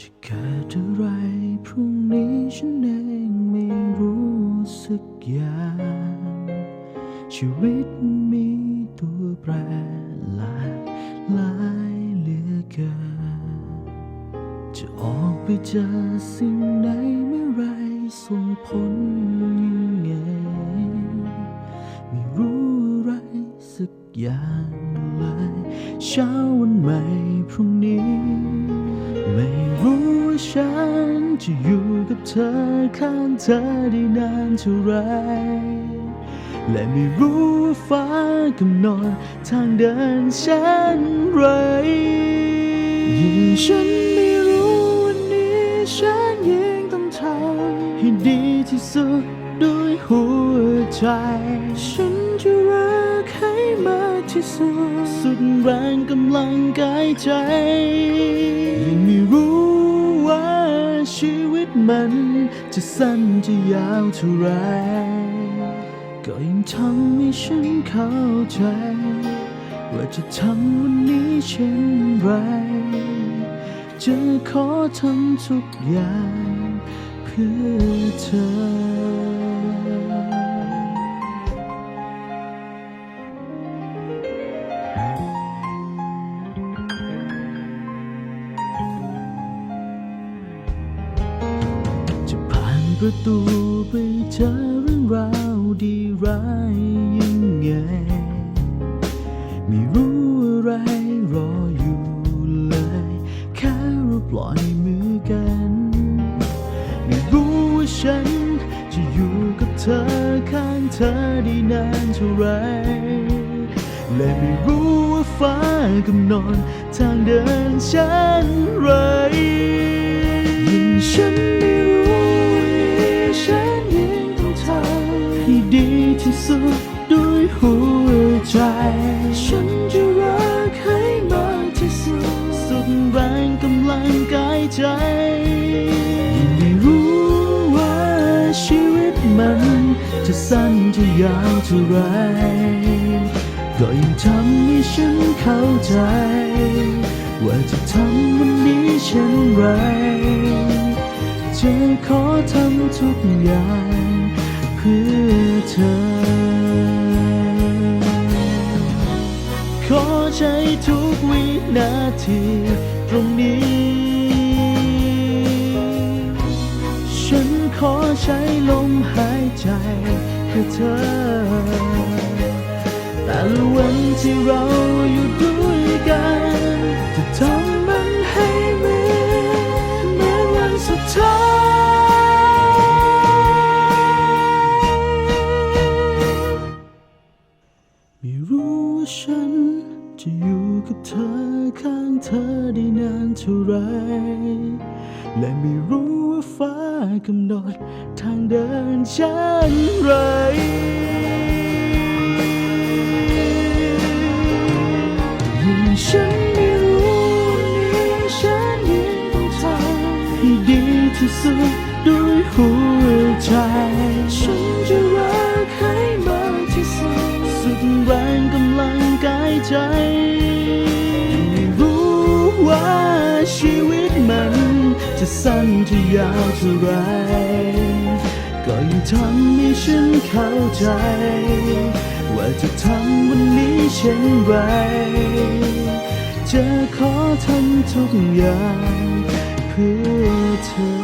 จะเกิดอะไรพรุ่งนี้ฉันเองไม่รู้สึกอย่าง ชีวิตมีตัวแปรหลากหลายเหลือเกิน จะออกไปเจอสิ่งไหนเมื่อไรส่งผลยังไง ไม่รู้อะไรสักอย่างเลย เช้าวันใหม่พรุ่งนี้ ฉันจะอยู่กับเธอข้างเธอได้นานเท่าไร และไม่รู้ว่าฟ้ากำหนดทางเดินฉันไรยิ่งฉันไม่รู้วันนี้ฉันยังต้องทำให้ดีที่สุดด้วยหัวใจ ฉันจะรักให้มากที่สุด สุดแรงกำลังกายใจ ยังไม่รู้ ชีวิตมัน จะสั้นจะยาวเท่าไร ก็ยังทำให้ฉันเข้าใจ ว่าจะทำวันนี้เช่นไร จะขอทำทุกอย่างเพื่อเธอ ประตูไปเจอเรื่องราวดีร้ายยังไง ไม่รู้อะไรรออยู่เลย แค่เราปล่อยมือกัน ไม่รู้ว่าฉันจะอยู่กับเธอข้างเธอได้นานเท่าไร และไม่รู้ว่าฟ้ากำหนดทางเดินฉันไร ที่สุดด้วยหัวใจ ฉันจะรักให้มากที่สุด สุดแรงกำลังกายใจยิ่งไม่รู้ว่าชีวิตมัน จะสั้นจะยาวเท่าไรก็ยังทำให้ฉันเข้าใจ ว่าจะทำวันนี้เช่นไรจะขอทำทุกอย่าง พื่อเธอ ขอใช้ทุกวินาทีตรงนี้ ฉันขอใช้ลมหายใจเพื่อเธอ แต่ละวันที่เราอยู่ด้วย ไม่รู้ว่าฉันจะอยู่กับเธอข้างเธอได้นานเท่าไร และไม่รู้ว่าฟ้ากำหนดทางเดินฉันไรยิ่งฉันไม่รู้วันนี้ฉันยังต้องทำให้ดีที่สุดด้วยหัวใจ ชีวิตมันจะสั้นจะยาวเท่าไร ก็ยังทำให้ฉันเข้าใจ ว่าจะทำวันนี้เช่นไร จะขอทำทุกอย่างเพื่อเธอ